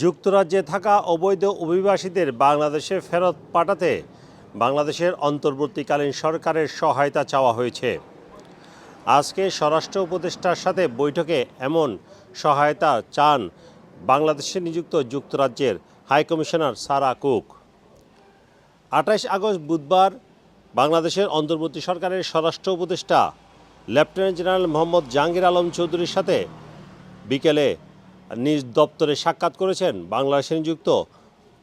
যুক্তরাজ্যে থাকা অবৈধ অভিবাসীদের বাংলাদেশে ফেরত পাঠাতে বাংলাদেশের অন্তর্বর্তীকালীন সরকারের সহায়তা চাওয়া হয়েছে। আজকে স্বরাষ্ট্র উপদেষ্টার সাথে বৈঠকে এমন সহায়তা চান বাংলাদেশে নিযুক্ত যুক্তরাজ্যের হাইকমিশনার সারা কুক। আঠাইশ আগস্ট বুধবার বাংলাদেশের অন্তর্বর্তী সরকারের স্বরাষ্ট্র উপদেষ্টা লেফটেন্যান্ট জেনারেল মোহাম্মদ জাহাঙ্গীর আলম চৌধুরীর সাথে বিকেলে নিজ দপ্তরে সাক্ষাৎ করেছেন বাংলাদেশে নিযুক্ত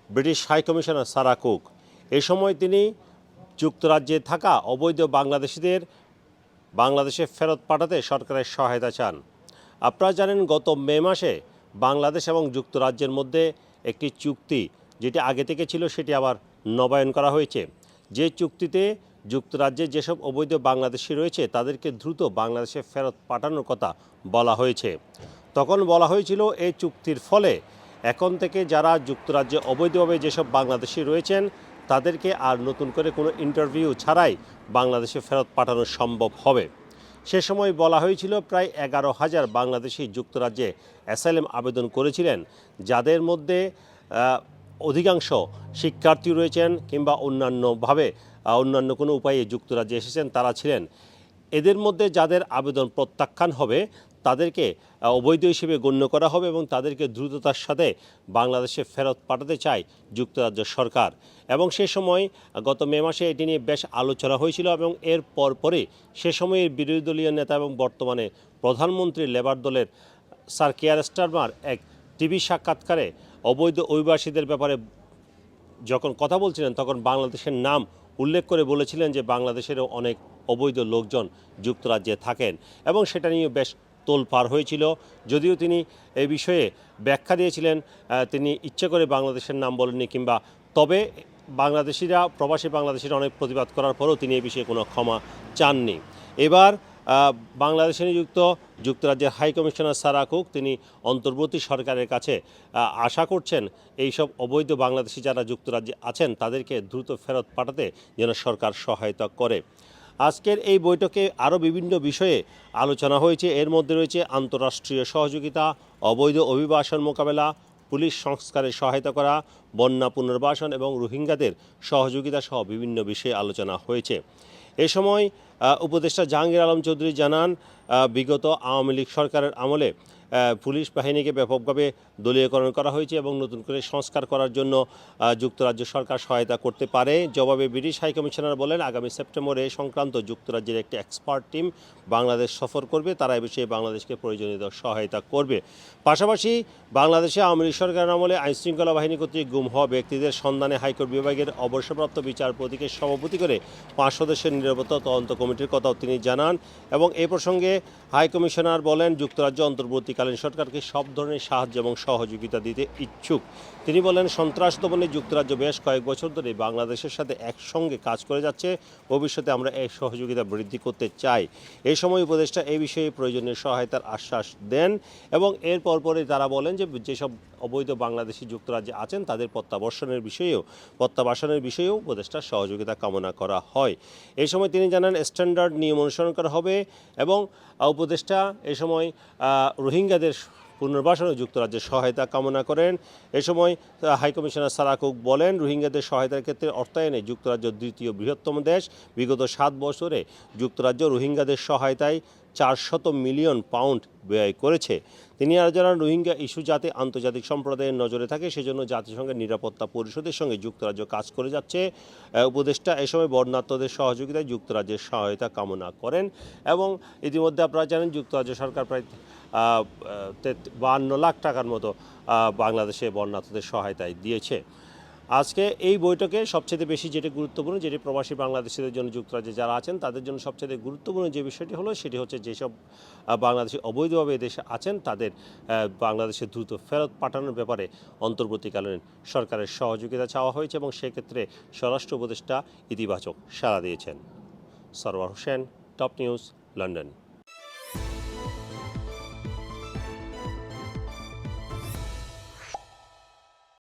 British high commissioner Sarah Cook. এ সময় তিনি যুক্তরাজ্যে থাকা অবৈধ বাংলাদেশিদের বাংলাদেশে ফেরত পাঠাতে সরকারের সহায়তা চান। আপনারা জানেন, গত মে মাসে বাংলাদেশ এবং যুক্তরাজ্যের মধ্যে একটি চুক্তি, যেটি আগে থেকে ছিল, সেটি আবার নবায়ন করা হয়েছে। যে চুক্তিতে যুক্তরাজ্যে যেসব অবৈধ বাংলাদেশি রয়েছে, তাদেরকে দ্রুত বাংলাদেশে ফেরত পাঠানোর কথা বলা হয়েছে। তখন বলা হয়েছিল এই চুক্তির ফলে এখন থেকে যারা যুক্তরাজ্যে অবৈধভাবে যেসব বাংলাদেশি রয়েছেন, তাদেরকে আর নতুন করে কোনো ইন্টারভিউ ছাড়াই বাংলাদেশে ফেরত পাঠানো সম্ভব হবে। সে সময় বলা হয়েছিল প্রায় এগারো হাজার বাংলাদেশি যুক্তরাজ্যে অ্যাসাইলেম আবেদন করেছিলেন, যাদের মধ্যে অধিকাংশ শিক্ষার্থী রয়েছেন কিংবা অন্যান্যভাবে অন্যান্য কোনো উপায়ে যুক্তরাজ্যে এসেছেন তারা ছিলেন। এদের মধ্যে যাদের আবেদন প্রত্যাখ্যান হবে তাদেরকে অবৈধ হিসেবে গণ্য করা হবে এবং তাদেরকে দ্রুততার সাথে বাংলাদেশে ফেরত পাঠাতে চায় যুক্তরাজ্য সরকার। এবং সে সময়, গত মে মাসে এটি নিয়ে বেশ আলোচনা হয়েছিল এবং এর পরপরই সে সময়ের বিরোধী দলীয় নেতা এবং বর্তমানে প্রধানমন্ত্রী লেবার দলের স্যার কেয়ার স্টারমার এক টিভি সাক্ষাৎকারে অবৈধ অভিবাসীদের ব্যাপারে যখন কথা বলছিলেন, তখন বাংলাদেশের নাম উল্লেখ করে বলেছিলেন যে বাংলাদেশেরও অনেক অবৈধ লোকজন যুক্তরাজ্যে থাকেন এবং সেটা নিয়ে বেশ তোলপার হয়েছিল। যদিও তিনি এই বিষয়ে ব্যাখ্যা দিয়েছিলেন তিনি ইচ্ছে করে বাংলাদেশের নাম বলেননি কিংবা তবে বাংলাদেশিরা, প্রবাসী বাংলাদেশিরা অনেক প্রতিবাদ করার পরেও তিনি এ বিষয়ে কোনো ক্ষমা চাননি। এবার বাংলাদেশে নিযুক্ত যুক্তরাজ্যের হাই কমিশনার সারা কুক, তিনি অন্তর্বর্তী সরকারের কাছে আশা করছেন এই সব অবৈধ বাংলাদেশি যারা যুক্তরাজ্যে আছেন, তাদেরকে দ্রুত ফেরত পাঠাতে যেন সরকার সহায়তা করে। আজকের এই বৈঠকে আরও বিভিন্ন বিষয়ে আলোচনা হয়েছে। এর মধ্যে রয়েছে আন্তঃরাষ্ট্রীয় সহযোগিতা, অবৈধ অভিবাসন মোকাবেলা, পুলিশ সংস্কারে সহায়তা করা, বন্যা পুনর্বাসন এবং রোহিঙ্গাদের সহযোগিতা সহ বিভিন্ন বিষয়ে আলোচনা হয়েছে। এ সময় উপদেষ্টা জাহাঙ্গীর আলম চৌধুরী জানান বিগত আওয়ামী লীগ সরকারের আমলে পুলিশ বাহিনীকে ব্যাপকভাবে দলীয়করণ করা হয়েছে এবং নতুন করে সংস্কার করার জন্য যুক্তরাজ্য সরকার সহায়তা করতে পারে। জবাবে ব্রিটিশ হাইকমিশনার বলেন, আগামী সেপ্টেম্বরে এ সংক্রান্ত যুক্তরাজ্যের একটি এক্সপার্ট টিম বাংলাদেশ সফর করবে। তারা এ বিষয়ে বাংলাদেশকে প্রয়োজনীয় সহায়তা করবে। পাশাপাশি বাংলাদেশে আওয়ামী লীগ সরকারের আমলে আইনশৃঙ্খলা বাহিনী কর্তৃক গুম হওয়া ব্যক্তিদের সন্ধানে হাইকোর্ট বিভাগের অবসরপ্রাপ্ত বিচারপতিকে সভাপতি করে পাঁচ সদস্যের নিরাপত্তা তদন্ত কমিটির কথাও তিনি জানান এবং এ প্রসঙ্গে হাই কমিশনার বলেন, যুক্তরাজ্য অন্তর্বর্তীকালীন সরকারকে সব ধরনের সাহায্য এবং সহযোগিতা দিতে ইচ্ছুক। তিনি বলেন, সন্ত্রাস দমনে যুক্তরাজ্য বেশ কয়েক বছর ধরে বাংলাদেশের সাথে একসঙ্গে কাজ করে যাচ্ছে। ভবিষ্যতে আমরা এই সহযোগিতা বৃদ্ধি করতে চাই। এই সময় উপদেষ্টা এই বিষয়ে প্রয়োজনীয় সহায়তার আশ্বাস দেন এবং এর পরপরই তারা বলেন যে, যেসব অবৈধ বাংলাদেশি যুক্তরাজ্যে আছেন, তাদের প্রত্যাবর্ষণের বিষয়েও, প্রত্যাবাসনের বিষয়েও উপদেষ্টার সহযোগিতা কামনা করা হয়। এই সময় তিনি জানান স্ট্যান্ডার্ড নিয়ম অনুসরণ করা হবে এবং উপদেষ্টা এ সময় রোহিঙ্গাদের পুনর্বাসনে যুক্তরাজ্যের সহায়তা কামনা করেন। এ সময় হাইকমিশনার সারাকুক বলেন, রোহিঙ্গাদের সহায়তার ক্ষেত্রে অর্থায়নে যুক্তরাজ্য দ্বিতীয় বৃহত্তম দেশ। বিগত সাত বছরে যুক্তরাজ্য রোহিঙ্গাদের সহায়তায় চারশত মিলিয়ন পাউন্ড ব্যয় করেছে। তিনি আর জানান রোহিঙ্গা ইস্যু যাতে আন্তর্জাতিক সম্প্রদায়ের নজরে থাকে, সেজন্য জাতিসংঘের নিরাপত্তা পরিষদের সঙ্গে যুক্তরাজ্য কাজ করে যাচ্ছে। উপদেষ্টা এ সময় বর্ণাত্মদের সহযোগিতায় যুক্তরাজ্যের সহায়তা কামনা করেন এবং ইতিমধ্যে আপনারা জানেন যুক্তরাজ্য সরকার প্রায় বান্ন লাখ টাকার মতো বাংলাদেশে বর্ণাত্মদের সহায়তায় দিয়েছে। আজকে এই বৈঠকে সবচেয়ে বেশি যেটি গুরুত্বপূর্ণ, যেটি প্রবাসী বাংলাদেশিদের জন্য যুক্তরাজ্যে যারা আছেন, তাদের জন্য সবচেয়ে গুরুত্বপূর্ণ যে বিষয়টি হলো, সেটি হচ্ছে যেসব বাংলাদেশি অবৈধভাবে দেশে আছেন, তাদের বাংলাদেশে দ্রুত ফেরত পাঠানোর ব্যাপারে অন্তর্বর্তীকালীন সরকারের সহযোগিতা চাওয়া হয়েছে এবং সেক্ষেত্রে স্বরাষ্ট্র উপদেষ্টা ইতিবাচক সাড়া দিয়েছেন। Sarwar Hossain, top news, London.